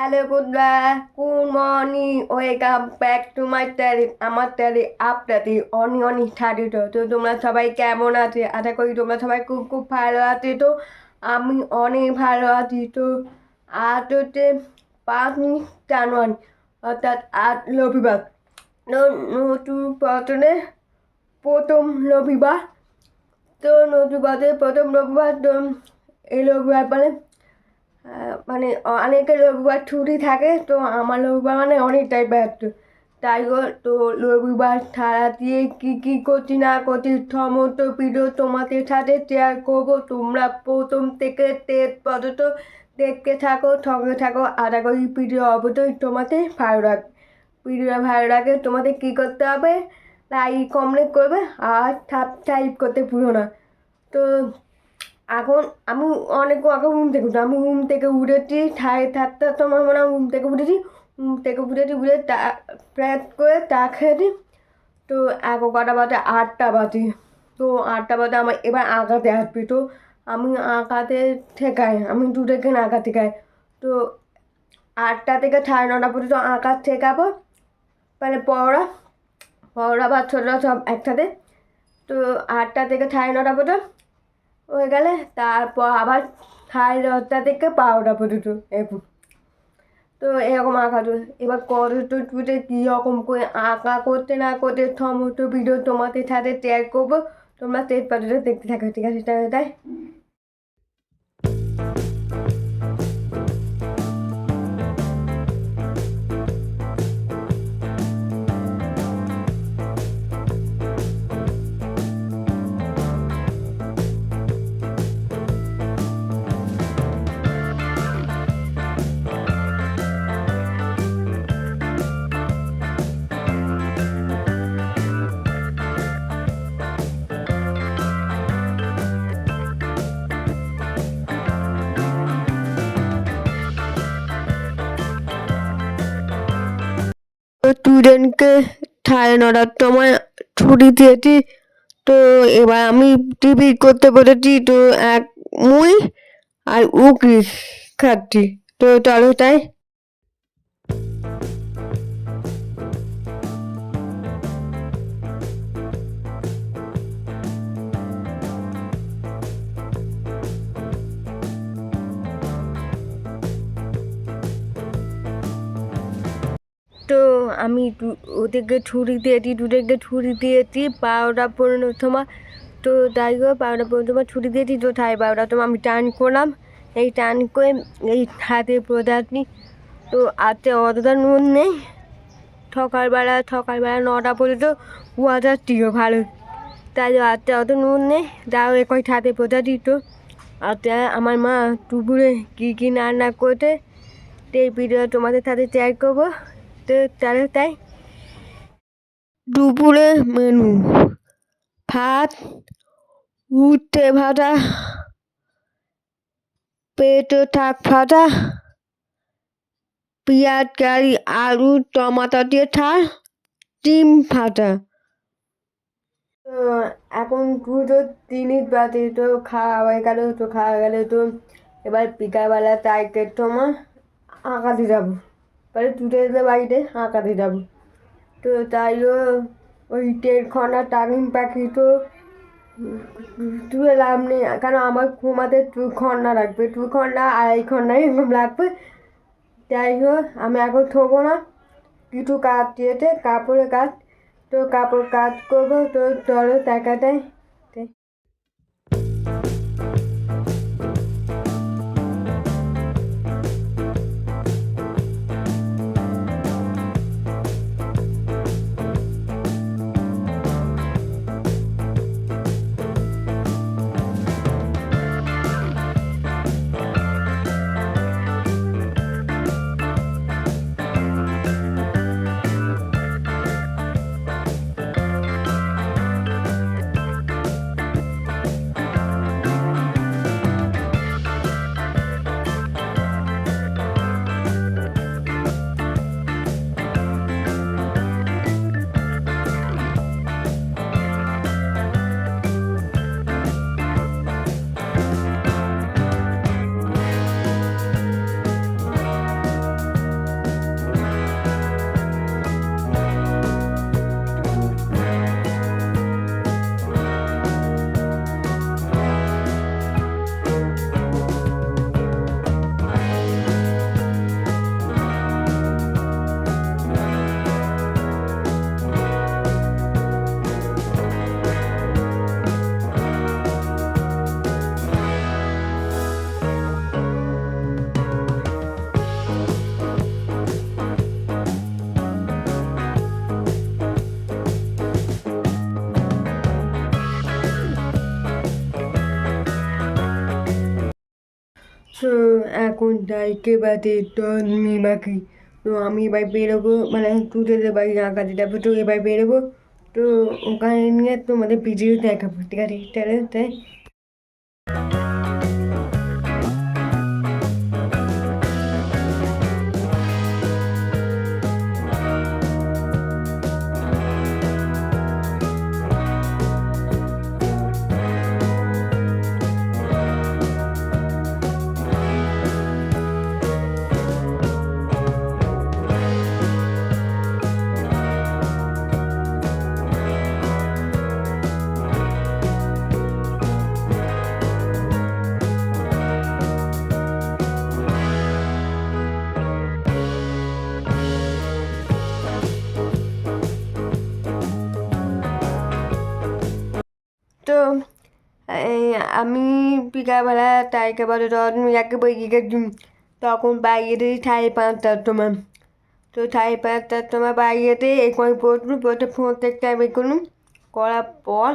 Hello বন্ধুরা good morning welcome back to my channel আমার channel আপনাদের অনেক অনেক স্বাগত তো তোমরা সবাই কেমন আছে? আশা করি তোমরা সবাই খুব খুব ভালো আছে। তো, আমি অনেক ভালো আছি। তো, আজ হচ্ছে পাঁচই জানুয়ারি, অর্থাৎ আজ রবিবার। তো, নতুন বছরে প্রথম রবিবার। তো, নতুন বছরের প্রথম রবিবার, তো, এই রবিবার মানে মানে অনেকের রবিবার ছুটি থাকে, তো আমার রবিবার মানে অনেকটাই ব্যস্ত। তাই তো রবিবার ছাড়া দিয়ে কী কী করছি না করছি, সমস্ত ভিডিও তোমাদের সাথে শেয়ার করব। তোমরা প্রথম থেকে শেষ পর্যন্ত দেখতে থাকো, সঙ্গে থাকো। আশা করি ভিডিও অবশ্যই তোমাদের ভালো লাগবে। ভিডিও ভালো লাগে তোমাদের কী করতে হবে? লাইক কমেন্ট করবে, আর সাবস্ক্রাইব করতে ভুলো না। তো এখন আমি অনেক আগে ঘুম থেকে উঠি, আমি ঘুম থেকে উঠেছি সাড়ে সাতটার সময় মনে হয় ঘুম থেকে উঠেছি, ঘুম থেকে উঠেছি, উঠে চা ফ্রেশ করে চা খেয়েছি, তো এক কটা বাজে আটটা বাজে, তো আটটা বাজে আমার এবার আঁকাতে আসবে, তো আমি আঁকাতে ঠেকাই, আমি দু থেকে আঁকা ঠেকাই, তো আটটা থেকে সাড়ে নটা পর্যন্ত আঁকা ঠেকাবো মানে পড়া পড়া বাচ্চারা সব একসাথে, তো আটটা থেকে সাড়ে নটা পর্যন্ত হয়ে গেলে তারপর আবার খাই দশটা থেকে পাউডার পর্যন্ত এরকম। তো এরকম আঁকা তো এবার টুটে কীরকম করে আঁকা, করতে না করতে সমস্ত ভিডিও তোমাদের সাথে ট্যাগ করব। তোমরা তেজ পর্যন্ত দেখতে থাকো, ঠিক আছে? তাই স্টুডেন্টকে সাড়ে নটার সময় ছুটি দিয়েছি। তো এবার আমি টিভি করতে বলেছি তো এক মুই আর উকরি খাচ্ছি? তো চলো তাই। আমি ওদেরকে ছুরি দিয়েছি, দুদেরকে ছুরি দিয়েছি বারোটা পনেরো সময় তো তাই করে বারোটা পনেরো সময় ছুটি দিয়েছি, তো সাড়ে বারোটা তোমার আমি টান করলাম। এই টান করে এই হাতে নিই। তো আজকে অতটা নুন নেই। সকালবেলা সকালবেলা নটা পর্যন্ত কুয়াশা ছিল ভালো। তাই আজকে অত নুন নেই। যাও, একই ছাদে প্রদা দিত আজকে আমার মা দুপুরে কী কী রান্না করতে সেই ভিডিও তোমাদের সাথে শেয়ার করব। দুপুরে মেনু, ভাত, উঠতে ভাজা, পেটে শাক ভাজা, পেঁয়াজ, কারি, আলু, টমাটো দিয়ে ঠাল ডিম ভাজা। এখন দুটো তিরিশ বাজে তো খাওয়া হয়ে গেল, তো খাওয়া গেল তো এবার বিকালবেলা চারটের সময় আঁকাতে যাব। এবারে দুটো এলে বাড়িতে আঁকাতে যাব। তো তাইও ওই দেড় ঘণ্টা টাইম পাখি তো তুলে লাভ নেই। কেন আমার ঘুমাতে দু ঘণ্টা লাগবে দু ঘণ্টা আড়াই ঘণ্টা এরকম লাগবে। যাই হোক, আমি এখন থবো না। কিছু কাজ দিয়েছে কাপড়ের কাজ তো কাপড় কাজ করব, তো চলো টাকাটাই তো এখন তাইকে বাদে তন্মি বাকি তো আমি এবার বেরোবো মানে তুদের বাড়ি আঁকাতে যাব, তো এবার বেরোবো। তো ওখানে নিয়ে তোমাদের ভিডিও দেখাবো, ঠিক আছে? তাহলে, তাই? আমি বিকালবেলা তাইকে বলে তখন মিয়াকে বই গেছি তখন বাইরে সাড়ে পাঁচটার সময়। তো সাড়ে পাঁচটার সময় বাইরেতে এখানে পড়লুম পড়তে ফোন থেকে বের করলুম করার পর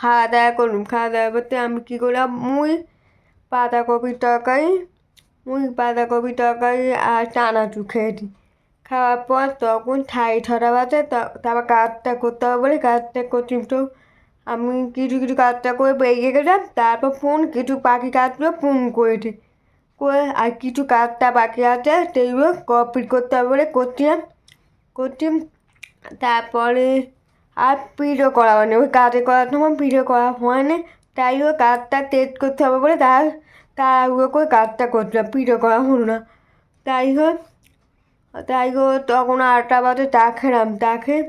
খাওয়া দাওয়া করলুম। খাওয়া দাওয়া করতে আমি কী করলাম? মুই বাঁধাকপির তরকারি মুই বাঁধাকপির তরকারি আর চানাচুর খেয়েছি খাওয়ার পর তখন ঠাই ছটা বাজে তারপর কাজটা করতে হবে বলে কাজটা করছি। তো আমি কিছু কিছু কাজটা করে বেরিয়ে গেলাম তারপর ফোন কিছু পাখি কাজগুলো ফোন করেছি। করে আর কিছু কাজটা বাকি আছে, সেইগুলো কমপ্লিট করতে হবে বলে করছিলাম করছি তারপরে আর ভিডিও করা হয়নি, ওই কাজে করার সময় ভিডিও করা হয়নি, তাই ওই কাজটা টেস্ট করতে হবে বলে তার তাড়াহুড়ো করে কাজটা করছিলাম ভিডিও করা হলো না। তাই হোক তাই হোক, তখন আটটা বাজে চা খেলাম, চা খেয়ে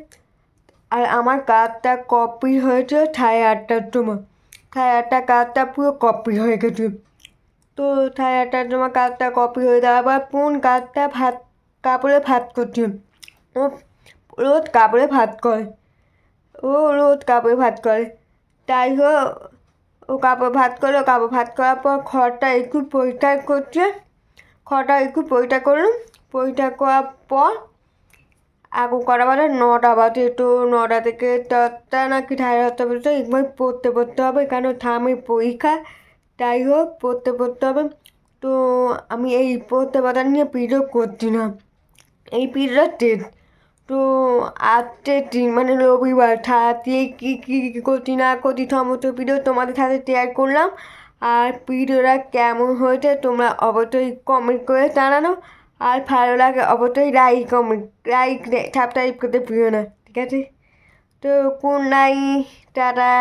আর আমার কাজটা কপি হয়েছে সাড়ে আটটার সময় সাড়ে আটটা কাজটা পুরো কপি হয়ে গেছে। তো সাড়ে আটটার সময় কাজটা কপি হয়ে যাওয়ার পর কোন কাজটা ভাত, কাপড়ে ভাত করছে। ও রোজ কাপড়ে ভাত করে। ও রোজ কাপড়ে ভাত করে। তাই হোক ও কাপড় ভাত করে, ও কাপড় ভাত করার পর খড়টা একটু পরিষ্কার করছে। খড়টা একটু পরিষ্কার করলাম। পরিষ্কার করার পর কটা বাজে নটা বাজে তো নটা থেকে দশটা নাকি সাড়ে দশটা পর্যন্ত একবার পড়তে পড়তে হবে। কেন? থামে পরীক্ষা। তাই হোক, পড়তে পড়তে হবে। তো আমি এই পড়তে পড়া নিয়ে ভিডিও করছি না। এই ভিডিওটা টেস্ট তো আজকে দিন মানে রবিবার। সারাতে কী কী কী করছি না করছি সমস্ত ভিডিও তোমাদের সাথে শেয়ার করলাম। আর ভিডিওটা কেমন হয়েছে তোমরা অবশ্যই কমেন্ট করে জানানো। আর ভালো লাগে অবশ্যই লাইক কমেন্ট লাইক সাবস্ক্রাইব করতে ভুলো না, ঠিক আছে? তো কোন নাই টাটা।